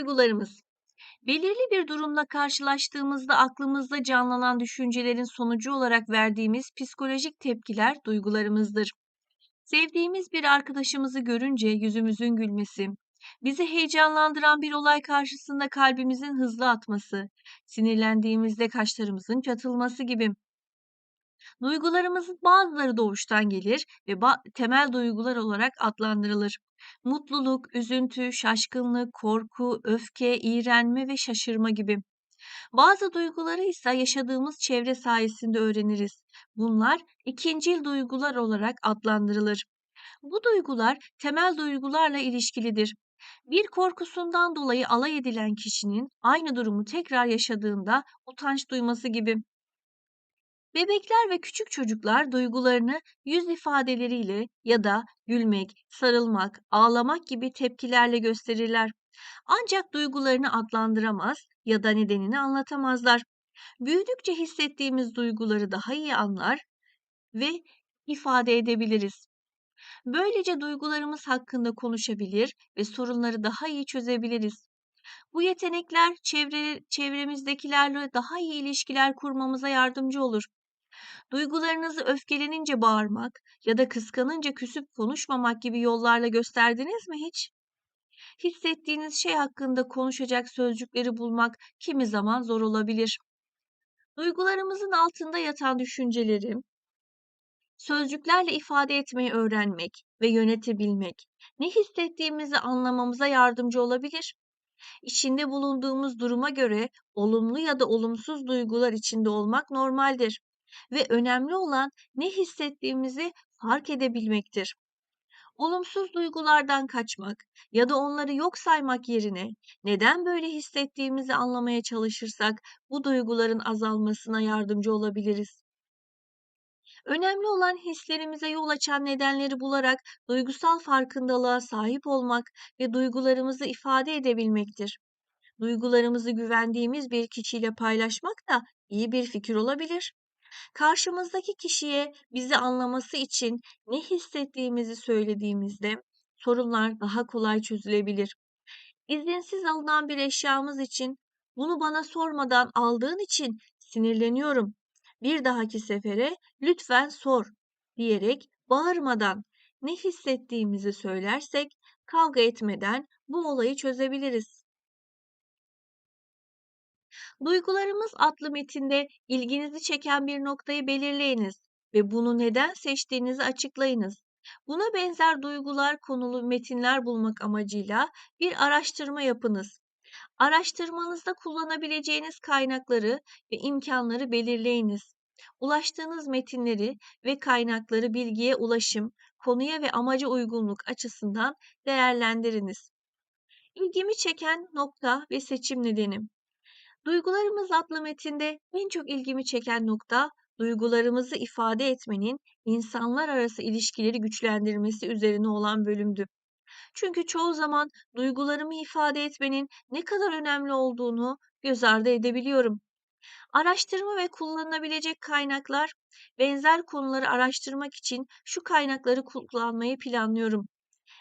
Duygularımız Belirli bir durumla karşılaştığımızda aklımızda canlanan düşüncelerin sonucu olarak verdiğimiz psikolojik tepkiler duygularımızdır. Sevdiğimiz bir arkadaşımızı görünce yüzümüzün gülmesi, bizi heyecanlandıran bir olay karşısında kalbimizin hızlı atması, sinirlendiğimizde kaşlarımızın çatılması gibi. Duygularımızın bazıları doğuştan gelir ve temel duygular olarak adlandırılır. Mutluluk, üzüntü, şaşkınlık, korku, öfke, iğrenme ve şaşırma gibi. Bazı duyguları ise yaşadığımız çevre sayesinde öğreniriz. Bunlar ikincil duygular olarak adlandırılır. Bu duygular temel duygularla ilişkilidir. Bir korkusundan dolayı alay edilen kişinin aynı durumu tekrar yaşadığında utanç duyması gibi. Bebekler ve küçük çocuklar duygularını yüz ifadeleriyle ya da gülmek, sarılmak, ağlamak gibi tepkilerle gösterirler. Ancak duygularını adlandıramaz ya da nedenini anlatamazlar. Büyüdükçe hissettiğimiz duyguları daha iyi anlar ve ifade edebiliriz. Böylece duygularımız hakkında konuşabilir ve sorunları daha iyi çözebiliriz. Bu yetenekler çevre, çevremizdekilerle daha iyi ilişkiler kurmamıza yardımcı olur. Duygularınızı öfkelenince bağırmak ya da kıskanınca küsüp konuşmamak gibi yollarla gösterdiniz mi hiç? Hissettiğiniz şey hakkında konuşacak sözcükleri bulmak kimi zaman zor olabilir. Duygularımızın altında yatan düşünceleri sözcüklerle ifade etmeyi öğrenmek ve yönetebilmek ne hissettiğimizi anlamamıza yardımcı olabilir. İçinde bulunduğumuz duruma göre olumlu ya da olumsuz duygular içinde olmak normaldir ve önemli olan ne hissettiğimizi fark edebilmektir. Olumsuz duygulardan kaçmak ya da onları yok saymak yerine neden böyle hissettiğimizi anlamaya çalışırsak bu duyguların azalmasına yardımcı olabiliriz. Önemli olan hislerimize yol açan nedenleri bularak duygusal farkındalığa sahip olmak ve duygularımızı ifade edebilmektir. Duygularımızı güvendiğimiz bir kişiyle paylaşmak da iyi bir fikir olabilir. Karşımızdaki kişiye bizi anlaması için ne hissettiğimizi söylediğimizde sorunlar daha kolay çözülebilir. İzinsiz alınan bir eşyamız için bunu bana sormadan aldığın için sinirleniyorum. Bir dahaki sefere lütfen sor diyerek bağırmadan ne hissettiğimizi söylersek kavga etmeden bu olayı çözebiliriz. Duygularımız adlı metinde ilginizi çeken bir noktayı belirleyiniz ve bunu neden seçtiğinizi açıklayınız. Buna benzer duygular konulu metinler bulmak amacıyla bir araştırma yapınız. Araştırmanızda kullanabileceğiniz kaynakları ve imkanları belirleyiniz. Ulaştığınız metinleri ve kaynakları bilgiye ulaşım, konuya ve amaca uygunluk açısından değerlendiriniz. İlgimi çeken nokta ve seçim nedenim. Duygularımız adlı metinde en çok ilgimi çeken nokta duygularımızı ifade etmenin insanlar arası ilişkileri güçlendirmesi üzerine olan bölümdü. Çünkü çoğu zaman duygularımı ifade etmenin ne kadar önemli olduğunu göz ardı edebiliyorum. Araştırma ve kullanılabilecek kaynaklar benzer konuları araştırmak için şu kaynakları kullanmayı planlıyorum.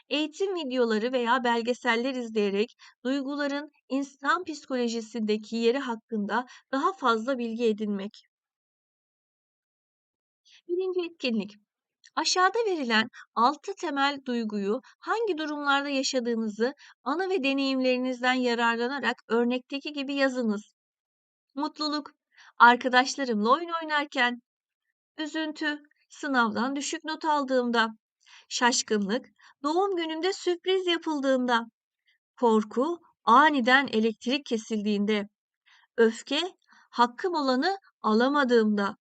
Eğitim videoları veya belgeseller izleyerek duyguların insan psikolojisindeki yeri hakkında daha fazla bilgi edinmek. Birinci etkinlik. Aşağıda verilen altı temel duyguyu hangi durumlarda yaşadığınızı ana ve deneyimlerinizden yararlanarak örnekteki gibi yazınız. Mutluluk, arkadaşlarımla oyun oynarken, üzüntü, sınavdan düşük not aldığımda, şaşkınlık, doğum günümde sürpriz yapıldığında, korku, aniden elektrik kesildiğinde, öfke, hakkım olanı alamadığımda,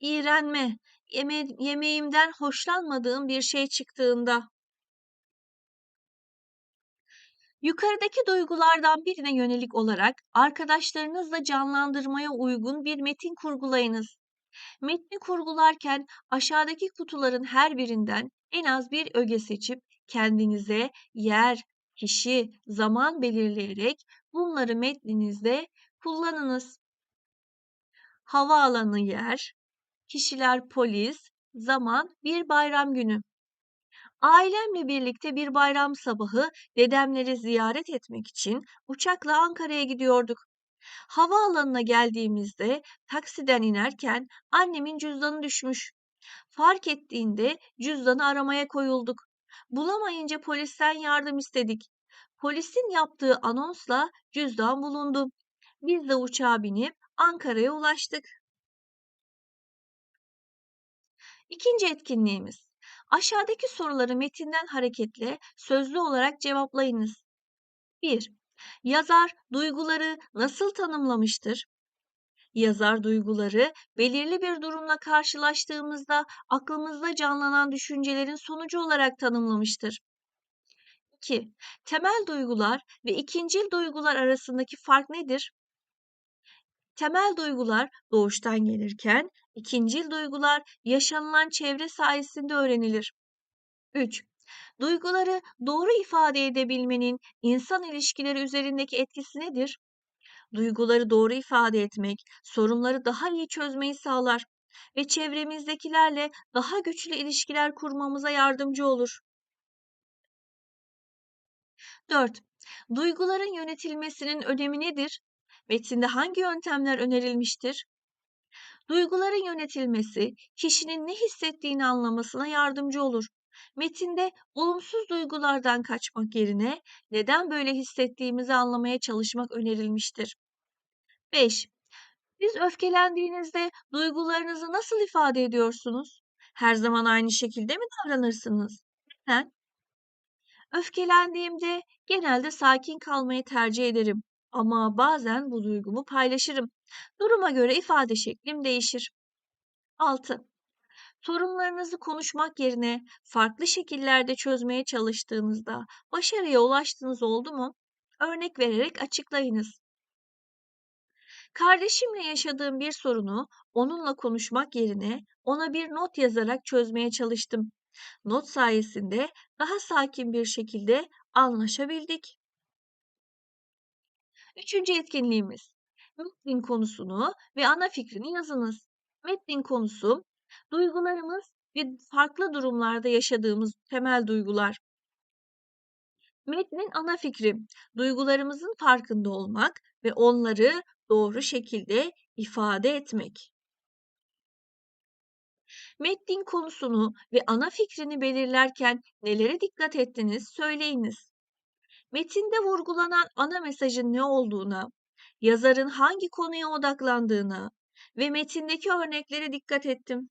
iğrenme, yeme yemeğimden hoşlanmadığım bir şey çıktığında. Yukarıdaki duygulardan birine yönelik olarak arkadaşlarınızla canlandırmaya uygun bir metin kurgulayınız. Metni kurgularken aşağıdaki kutuların her birinden en az bir öge seçip kendinize yer, kişi, zaman belirleyerek bunları metninizde kullanınız. Havaalanı yer, kişiler polis, zaman bir bayram günü. Ailemle birlikte bir bayram sabahı dedemleri ziyaret etmek için uçakla Ankara'ya gidiyorduk. Havaalanına geldiğimizde taksiden inerken annemin cüzdanı düşmüş. Fark ettiğinde cüzdanı aramaya koyulduk. Bulamayınca polisten yardım istedik. Polisin yaptığı anonsla cüzdan bulundu. Biz de uçağa binip Ankara'ya ulaştık. İkinci etkinliğimiz. Aşağıdaki soruları metinden hareketle sözlü olarak cevaplayınız. 1. Yazar duyguları nasıl tanımlamıştır? Yazar duyguları belirli bir durumla karşılaştığımızda aklımızda canlanan düşüncelerin sonucu olarak tanımlamıştır. 2. Temel duygular ve ikincil duygular arasındaki fark nedir? Temel duygular doğuştan gelirken ikincil duygular yaşanılan çevre sayesinde öğrenilir. 3. Duyguları doğru ifade edebilmenin insan ilişkileri üzerindeki etkisi nedir? Duyguları doğru ifade etmek, sorunları daha iyi çözmeyi sağlar ve çevremizdekilerle daha güçlü ilişkiler kurmamıza yardımcı olur. 4. Duyguların yönetilmesinin önemi nedir? Metinde hangi yöntemler önerilmiştir? Duyguların yönetilmesi kişinin ne hissettiğini anlamasına yardımcı olur. Metinde olumsuz duygulardan kaçmak yerine neden böyle hissettiğimizi anlamaya çalışmak önerilmiştir. 5. Siz öfkelendiğinizde duygularınızı nasıl ifade ediyorsunuz? Her zaman aynı şekilde mi davranırsınız? Neden? Öfkelendiğimde genelde sakin kalmayı tercih ederim ama bazen bu duygumu paylaşırım. Duruma göre ifade şeklim değişir. 6. Sorunlarınızı konuşmak yerine farklı şekillerde çözmeye çalıştığınızda başarıya ulaştığınız oldu mu? Örnek vererek açıklayınız. Kardeşimle yaşadığım bir sorunu onunla konuşmak yerine ona bir not yazarak çözmeye çalıştım. Not sayesinde daha sakin bir şekilde anlaşabildik. Üçüncü etkinliğimiz. Metnin konusunu ve ana fikrini yazınız. Metnin konusu, duygularımız ve farklı durumlarda yaşadığımız temel duygular. Metnin ana fikri, duygularımızın farkında olmak ve onları doğru şekilde ifade etmek. Metnin konusunu ve ana fikrini belirlerken nelere dikkat ettiniz söyleyiniz. Metinde vurgulanan ana mesajın ne olduğuna, yazarın hangi konuya odaklandığına ve metindeki örneklere dikkat ettim.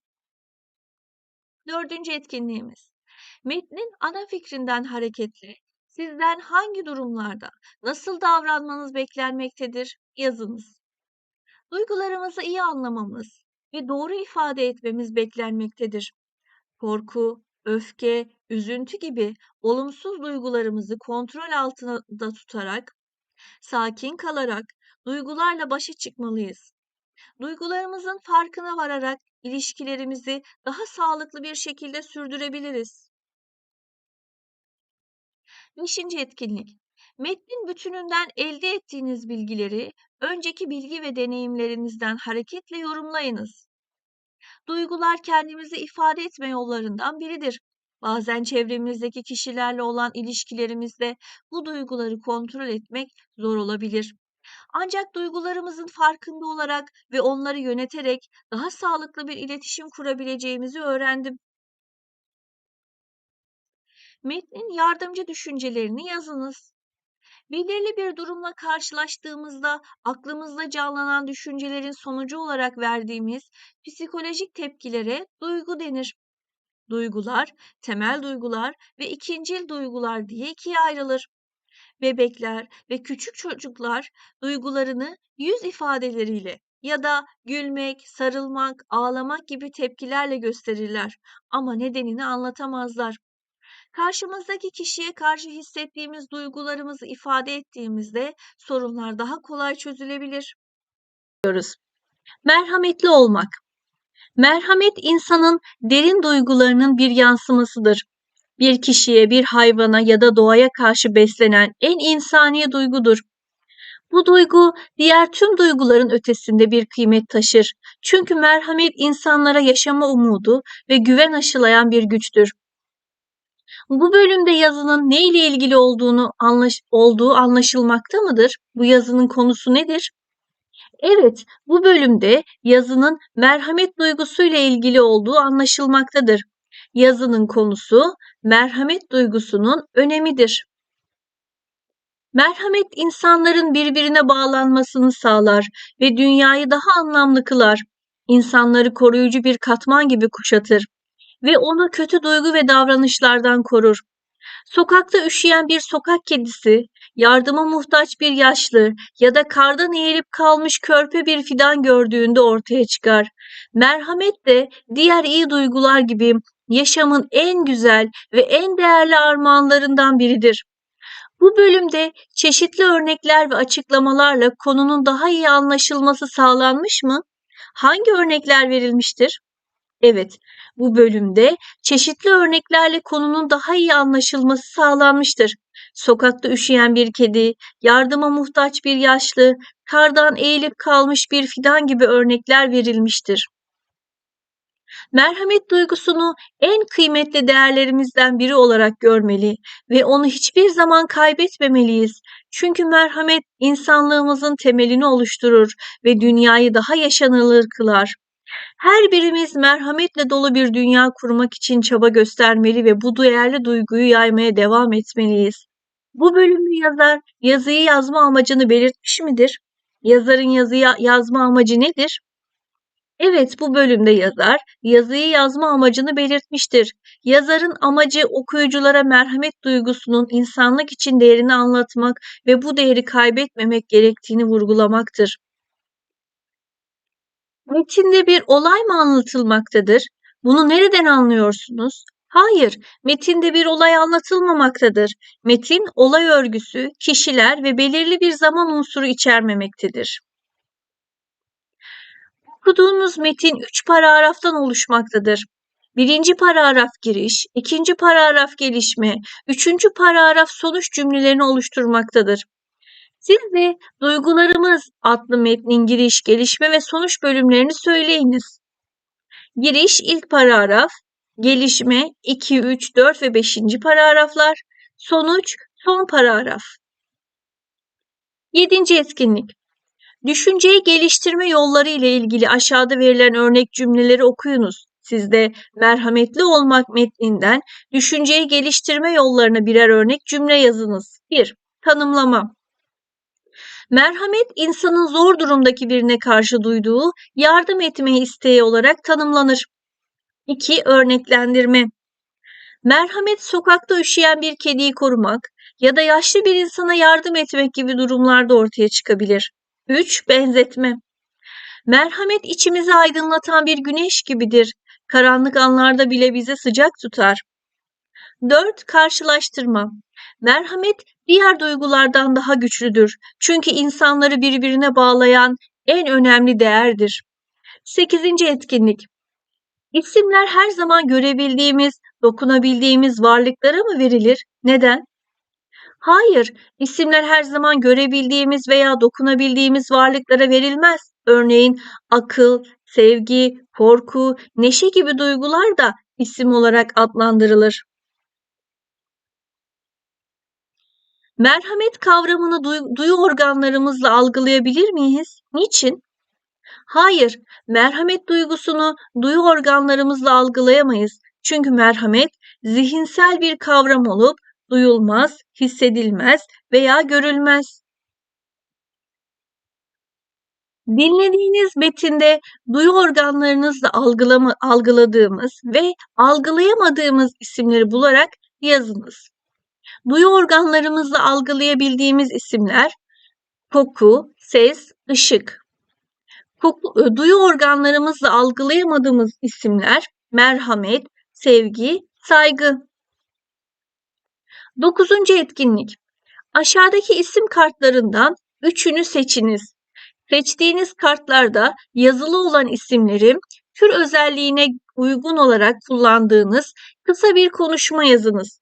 Dördüncü etkinliğimiz. Metnin ana fikrinden hareketle sizden hangi durumlarda nasıl davranmanız beklenmektedir yazınız. Duygularımızı iyi anlamamız ve doğru ifade etmemiz beklenmektedir. Korku, öfke, üzüntü gibi olumsuz duygularımızı kontrol altında tutarak, sakin kalarak duygularla başa çıkmalıyız. Duygularımızın farkına vararak ilişkilerimizi daha sağlıklı bir şekilde sürdürebiliriz. Beşinci etkinlik. Metnin bütününden elde ettiğiniz bilgileri önceki bilgi ve deneyimlerinizden hareketle yorumlayınız. Duygular kendimizi ifade etme yollarından biridir. Bazen çevremizdeki kişilerle olan ilişkilerimizde bu duyguları kontrol etmek zor olabilir. Ancak duygularımızın farkında olarak ve onları yöneterek daha sağlıklı bir iletişim kurabileceğimizi öğrendim. Metnin yardımcı düşüncelerini yazınız. Belirli bir durumla karşılaştığımızda aklımızda canlanan düşüncelerin sonucu olarak verdiğimiz psikolojik tepkilere duygu denir. Duygular, temel duygular ve ikincil duygular diye ikiye ayrılır. Bebekler ve küçük çocuklar duygularını yüz ifadeleriyle ya da gülmek, sarılmak, ağlamak gibi tepkilerle gösterirler ama nedenini anlatamazlar. Karşımızdaki kişiye karşı hissettiğimiz duygularımızı ifade ettiğimizde sorunlar daha kolay çözülebilir. Merhametli olmak. Merhamet insanın derin duygularının bir yansımasıdır. Bir kişiye, bir hayvana ya da doğaya karşı beslenen en insani duygudur. Bu duygu diğer tüm duyguların ötesinde bir kıymet taşır. Çünkü merhamet insanlara yaşama umudu ve güven aşılayan bir güçtür. Bu bölümde yazının ne ile ilgili olduğunu anlaş olduğu anlaşılmakta mıdır? Bu yazının konusu nedir? Evet, bu bölümde yazının merhamet duygusuyla ilgili olduğu anlaşılmaktadır. Yazının konusu merhamet duygusunun önemidir. Merhamet insanların birbirine bağlanmasını sağlar ve dünyayı daha anlamlı kılar. İnsanları koruyucu bir katman gibi kuşatır ve onu kötü duygu ve davranışlardan korur. Sokakta üşüyen bir sokak kedisi, yardıma muhtaç bir yaşlı ya da kardan eğilip kalmış körpe bir fidan gördüğünde ortaya çıkar. Merhamet de diğer iyi duygular gibi yaşamın en güzel ve en değerli armağanlarından biridir. Bu bölümde çeşitli örnekler ve açıklamalarla konunun daha iyi anlaşılması sağlanmış mı? Hangi örnekler verilmiştir? Evet, bu bölümde çeşitli örneklerle konunun daha iyi anlaşılması sağlanmıştır. Sokakta üşüyen bir kedi, yardıma muhtaç bir yaşlı, kardan eğilip kalmış bir fidan gibi örnekler verilmiştir. Merhamet duygusunu en kıymetli değerlerimizden biri olarak görmeli ve onu hiçbir zaman kaybetmemeliyiz. Çünkü merhamet insanlığımızın temelini oluşturur ve dünyayı daha yaşanılır kılar. Her birimiz merhametle dolu bir dünya kurmak için çaba göstermeli ve bu değerli duyguyu yaymaya devam etmeliyiz. Bu bölümde yazar yazıyı yazma amacını belirtmiş midir? Yazarın yazıyı yazma amacı nedir? Evet, bu bölümde yazar yazıyı yazma amacını belirtmiştir. Yazarın amacı okuyuculara merhamet duygusunun insanlık için değerini anlatmak ve bu değeri kaybetmemek gerektiğini vurgulamaktır. Metinde bir olay mı anlatılmaktadır? Bunu nereden anlıyorsunuz? Hayır, metinde bir olay anlatılmamaktadır. Metin, olay örgüsü, kişiler ve belirli bir zaman unsuru içermemektedir. Okuduğunuz metin üç paragraftan oluşmaktadır. Birinci paragraf giriş, ikinci paragraf gelişme, üçüncü paragraf sonuç cümlelerini oluşturmaktadır. Siz de Duygularımız adlı metnin giriş, gelişme ve sonuç bölümlerini söyleyiniz. Giriş ilk paragraf, gelişme 2, 3, 4 ve 5. paragraflar, sonuç son paragraf. 7. etkinlik. Düşünceyi geliştirme yolları ile ilgili aşağıda verilen örnek cümleleri okuyunuz. Siz de merhametli olmak metninden düşünceyi geliştirme yollarına birer örnek cümle yazınız. 1. Tanımlama. Merhamet insanın zor durumdaki birine karşı duyduğu yardım etme isteği olarak tanımlanır. 2. Örneklendirme. Merhamet sokakta üşüyen bir kediyi korumak ya da yaşlı bir insana yardım etmek gibi durumlarda ortaya çıkabilir. 3. Benzetme. Merhamet içimizi aydınlatan bir güneş gibidir. Karanlık anlarda bile bizi sıcak tutar. 4. Karşılaştırma. Merhamet diğer duygulardan daha güçlüdür. Çünkü insanları birbirine bağlayan en önemli değerdir. 8. etkinlik. İsimler her zaman görebildiğimiz, dokunabildiğimiz varlıklara mı verilir? Neden? Hayır, isimler her zaman görebildiğimiz veya dokunabildiğimiz varlıklara verilmez. Örneğin akıl, sevgi, korku, neşe gibi duygular da isim olarak adlandırılır. Merhamet kavramını duy- duyu organlarımızla algılayabilir miyiz? Niçin? Hayır, merhamet duygusunu duyu organlarımızla algılayamayız. Çünkü merhamet zihinsel bir kavram olup duyulmaz, hissedilmez veya görülmez. Dinlediğiniz metinde duyu organlarınızla algılama, algıladığımız ve algılayamadığımız isimleri bularak yazınız. Duyu organlarımızla algılayabildiğimiz isimler koku, ses, ışık. Koku, e, duyu organlarımızla algılayamadığımız isimler merhamet, sevgi, saygı. Dokuzuncu etkinlik. Aşağıdaki isim kartlarından üçünü seçiniz. Seçtiğiniz kartlarda yazılı olan isimleri tür özelliğine uygun olarak kullandığınız kısa bir konuşma yazınız.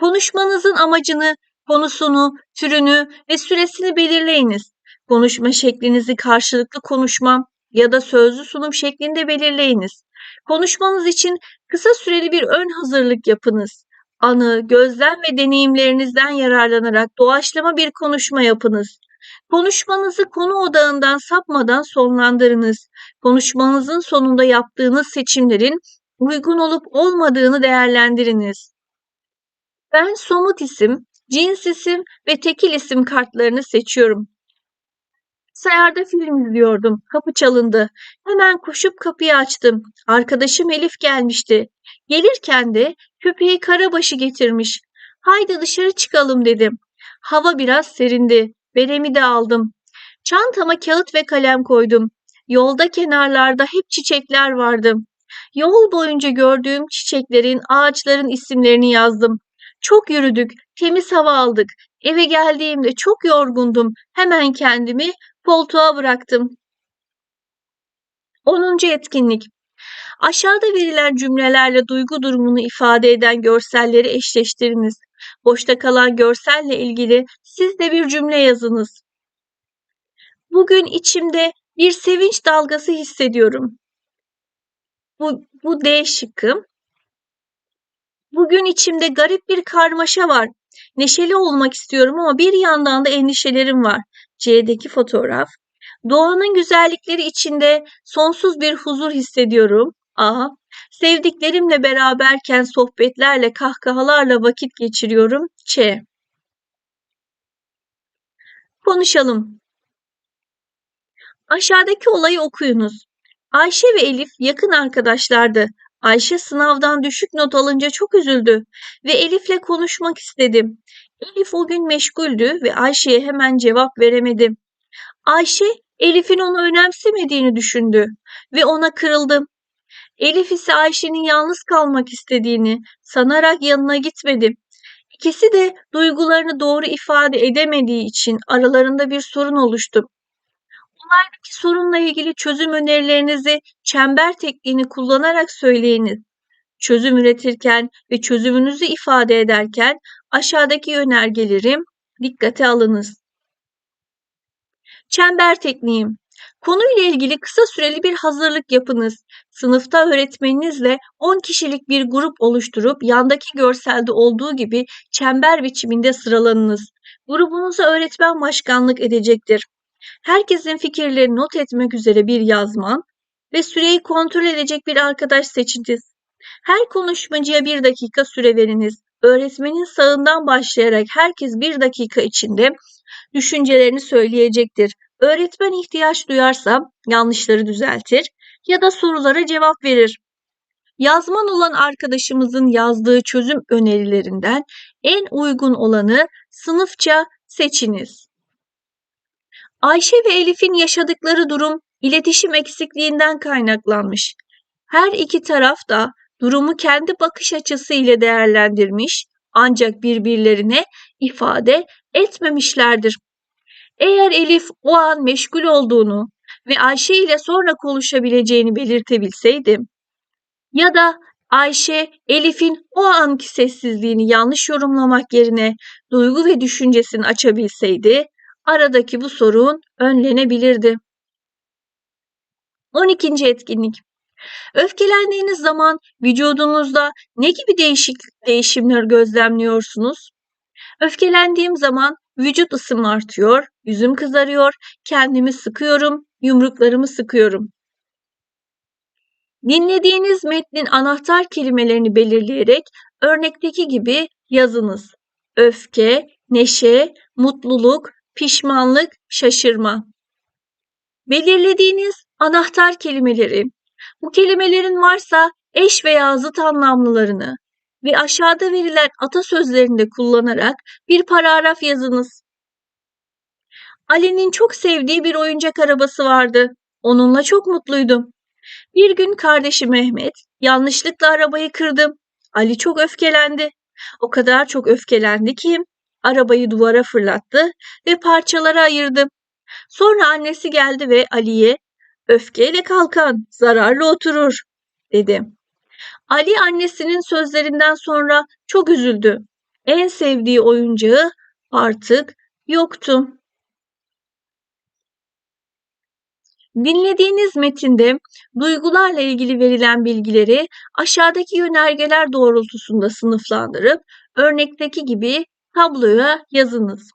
Konuşmanızın amacını, konusunu, türünü ve süresini belirleyiniz. Konuşma şeklinizi karşılıklı konuşma ya da sözlü sunum şeklinde belirleyiniz. Konuşmanız için kısa süreli bir ön hazırlık yapınız. Anı, gözlem ve deneyimlerinizden yararlanarak doğaçlama bir konuşma yapınız. Konuşmanızı konu odağından sapmadan sonlandırınız. Konuşmanızın sonunda yaptığınız seçimlerin uygun olup olmadığını değerlendiriniz. Ben somut isim, cins isim ve tekil isim kartlarını seçiyorum. Sayarda film izliyordum. Kapı çalındı. Hemen koşup kapıyı açtım. Arkadaşım Elif gelmişti. Gelirken de köpeği karabaşı getirmiş. Haydi dışarı çıkalım dedim. Hava biraz serindi. Beremi de aldım. Çantama kağıt ve kalem koydum. Yolda kenarlarda hep çiçekler vardı. Yol boyunca gördüğüm çiçeklerin, ağaçların isimlerini yazdım. Çok yürüdük, temiz hava aldık. Eve geldiğimde çok yorgundum. Hemen kendimi koltuğa bıraktım. 10. etkinlik. Aşağıda verilen cümlelerle duygu durumunu ifade eden görselleri eşleştiriniz. Boşta kalan görselle ilgili siz de bir cümle yazınız. Bugün içimde bir sevinç dalgası hissediyorum. Bu, bu D şıkkı. Bugün içimde garip bir karmaşa var. Neşeli olmak istiyorum ama bir yandan da endişelerim var. C'deki fotoğraf. Doğanın güzellikleri içinde sonsuz bir huzur hissediyorum. A. Sevdiklerimle beraberken sohbetlerle, kahkahalarla vakit geçiriyorum. Ç. Konuşalım. Aşağıdaki olayı okuyunuz. Ayşe ve Elif yakın arkadaşlardı. Ayşe sınavdan düşük not alınca çok üzüldü ve Elif'le konuşmak istedim. Elif o gün meşguldü ve Ayşe'ye hemen cevap veremedi. Ayşe, Elif'in onu önemsemediğini düşündü ve ona kırıldı. Elif ise Ayşe'nin yalnız kalmak istediğini sanarak yanına gitmedi. İkisi de duygularını doğru ifade edemediği için aralarında bir sorun oluştu. Olaydaki sorunla ilgili çözüm önerilerinizi çember tekniğini kullanarak söyleyiniz. Çözüm üretirken ve çözümünüzü ifade ederken aşağıdaki önergeleri dikkate alınız. Çember tekniği. Konuyla ilgili kısa süreli bir hazırlık yapınız. Sınıfta öğretmeninizle 10 kişilik bir grup oluşturup yandaki görselde olduğu gibi çember biçiminde sıralanınız. Grubunuza öğretmen başkanlık edecektir. Herkesin fikirlerini not etmek üzere bir yazman ve süreyi kontrol edecek bir arkadaş seçiniz. Her konuşmacıya bir dakika süre veriniz. Öğretmenin sağından başlayarak herkes bir dakika içinde düşüncelerini söyleyecektir. Öğretmen ihtiyaç duyarsa yanlışları düzeltir ya da sorulara cevap verir. Yazman olan arkadaşımızın yazdığı çözüm önerilerinden en uygun olanı sınıfça seçiniz. Ayşe ve Elif'in yaşadıkları durum iletişim eksikliğinden kaynaklanmış. Her iki taraf da durumu kendi bakış açısı ile değerlendirmiş ancak birbirlerine ifade etmemişlerdir. Eğer Elif o an meşgul olduğunu ve Ayşe ile sonra konuşabileceğini belirtebilseydi ya da Ayşe Elif'in o anki sessizliğini yanlış yorumlamak yerine duygu ve düşüncesini açabilseydi aradaki bu sorun önlenebilirdi. 12. etkinlik. Öfkelendiğiniz zaman vücudunuzda ne gibi değişik değişimler gözlemliyorsunuz? Öfkelendiğim zaman vücut ısım artıyor, yüzüm kızarıyor, kendimi sıkıyorum, yumruklarımı sıkıyorum. Dinlediğiniz metnin anahtar kelimelerini belirleyerek örnekteki gibi yazınız. Öfke, neşe, mutluluk, pişmanlık, şaşırma. Belirlediğiniz anahtar kelimeleri, bu kelimelerin varsa eş veya zıt anlamlılarını ve aşağıda verilen atasözlerini de kullanarak bir paragraf yazınız. Ali'nin çok sevdiği bir oyuncak arabası vardı. Onunla çok mutluydum. Bir gün kardeşi Mehmet yanlışlıkla arabayı kırdı. Ali çok öfkelendi. O kadar çok öfkelendi ki arabayı duvara fırlattı ve parçalara ayırdı. Sonra annesi geldi ve Ali'ye öfkeyle kalkan zararlı oturur dedi. Ali annesinin sözlerinden sonra çok üzüldü. En sevdiği oyuncağı artık yoktu. Dinlediğiniz metinde duygularla ilgili verilen bilgileri aşağıdaki yönergeler doğrultusunda sınıflandırıp örnekteki gibi tabloya yazınız.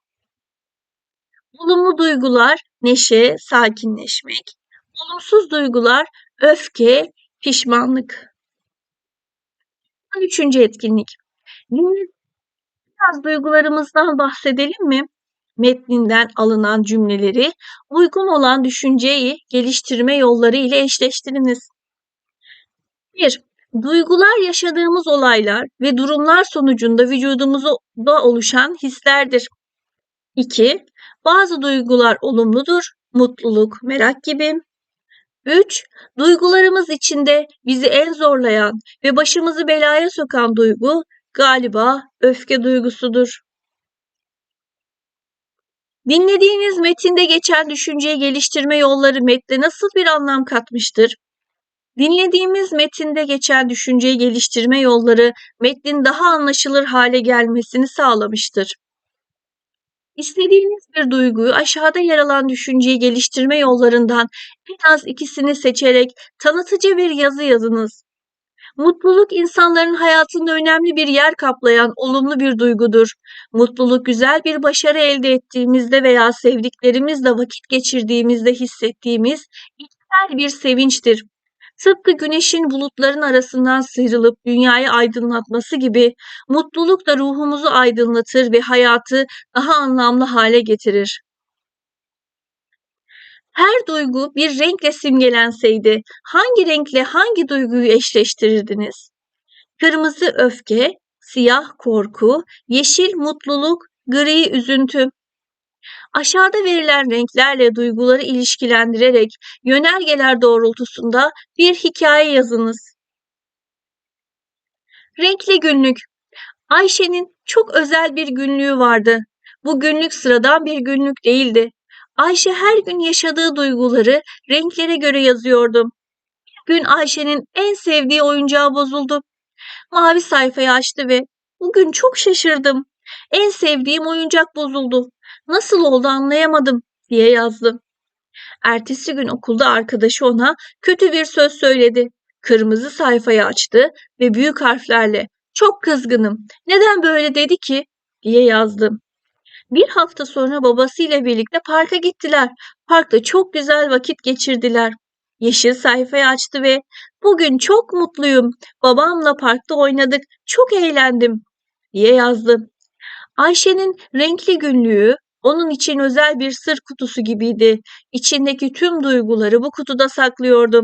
Olumlu duygular neşe, sakinleşmek. Olumsuz duygular öfke, pişmanlık. Üçüncü etkinlik. Biraz duygularımızdan bahsedelim mi? Metninden alınan cümleleri uygun olan düşünceyi geliştirme yolları ile eşleştiriniz. 1. Duygular yaşadığımız olaylar ve durumlar sonucunda vücudumuzda oluşan hislerdir. 2. Bazı duygular olumludur, mutluluk, merak gibi. 3. Duygularımız içinde bizi en zorlayan ve başımızı belaya sokan duygu galiba öfke duygusudur. Dinlediğiniz metinde geçen düşünceyi geliştirme yolları metne nasıl bir anlam katmıştır? Dinlediğimiz metinde geçen düşünceyi geliştirme yolları metnin daha anlaşılır hale gelmesini sağlamıştır. İstediğiniz bir duyguyu aşağıda yer alan düşünceyi geliştirme yollarından en az ikisini seçerek tanıtıcı bir yazı yazınız. Mutluluk insanların hayatında önemli bir yer kaplayan olumlu bir duygudur. Mutluluk güzel bir başarı elde ettiğimizde veya sevdiklerimizle vakit geçirdiğimizde hissettiğimiz içsel bir sevinçtir. Tıpkı güneşin bulutların arasından sıyrılıp dünyayı aydınlatması gibi mutluluk da ruhumuzu aydınlatır ve hayatı daha anlamlı hale getirir. Her duygu bir renkle simgelenseydi hangi renkle hangi duyguyu eşleştirirdiniz? Kırmızı öfke, siyah korku, yeşil mutluluk, gri üzüntü. Aşağıda verilen renklerle duyguları ilişkilendirerek yönergeler doğrultusunda bir hikaye yazınız. Renkli günlük. Ayşe'nin çok özel bir günlüğü vardı. Bu günlük sıradan bir günlük değildi. Ayşe her gün yaşadığı duyguları renklere göre yazıyordu. Gün Ayşe'nin en sevdiği oyuncağı bozuldu. Mavi sayfayı açtı ve bugün çok şaşırdım. En sevdiğim oyuncak bozuldu. Nasıl oldu anlayamadım diye yazdı. Ertesi gün okulda arkadaşı ona kötü bir söz söyledi. Kırmızı sayfayı açtı ve büyük harflerle çok kızgınım. Neden böyle dedi ki diye yazdı. Bir hafta sonra babasıyla birlikte parka gittiler. Parkta çok güzel vakit geçirdiler. Yeşil sayfayı açtı ve bugün çok mutluyum. Babamla parkta oynadık. Çok eğlendim diye yazdı. Ayşe'nin renkli günlüğü onun için özel bir sır kutusu gibiydi. İçindeki tüm duyguları bu kutuda saklıyordu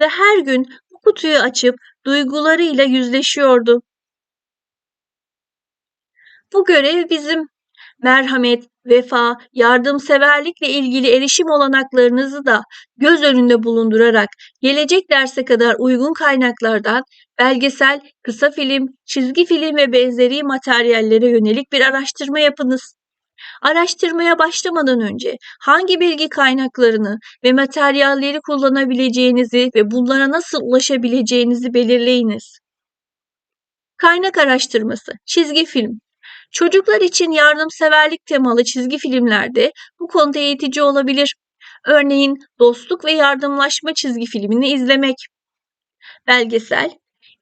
ve her gün bu kutuyu açıp duygularıyla yüzleşiyordu. Bu görev bizim merhamet, vefa, yardımseverlikle ilgili erişim olanaklarınızı da göz önünde bulundurarak gelecek derse kadar uygun kaynaklardan belgesel, kısa film, çizgi film ve benzeri materyallere yönelik bir araştırma yapınız. Araştırmaya başlamadan önce hangi bilgi kaynaklarını ve materyalleri kullanabileceğinizi ve bunlara nasıl ulaşabileceğinizi belirleyiniz. Kaynak araştırması, çizgi film, Çocuklar için yardımseverlik temalı çizgi filmlerde bu konuda eğitici olabilir. Örneğin Dostluk ve Yardımlaşma çizgi filmini izlemek. Belgesel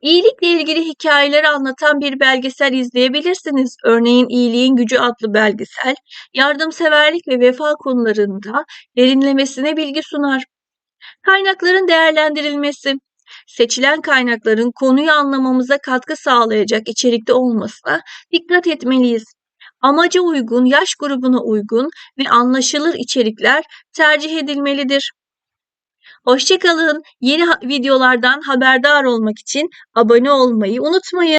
İyilikle ilgili hikayeleri anlatan bir belgesel izleyebilirsiniz. Örneğin İyiliğin Gücü adlı belgesel, yardımseverlik ve vefa konularında derinlemesine bilgi sunar. Kaynakların değerlendirilmesi seçilen kaynakların konuyu anlamamıza katkı sağlayacak içerikte olmasına dikkat etmeliyiz. Amaca uygun, yaş grubuna uygun ve anlaşılır içerikler tercih edilmelidir. Hoşçakalın. Yeni videolardan haberdar olmak için abone olmayı unutmayın.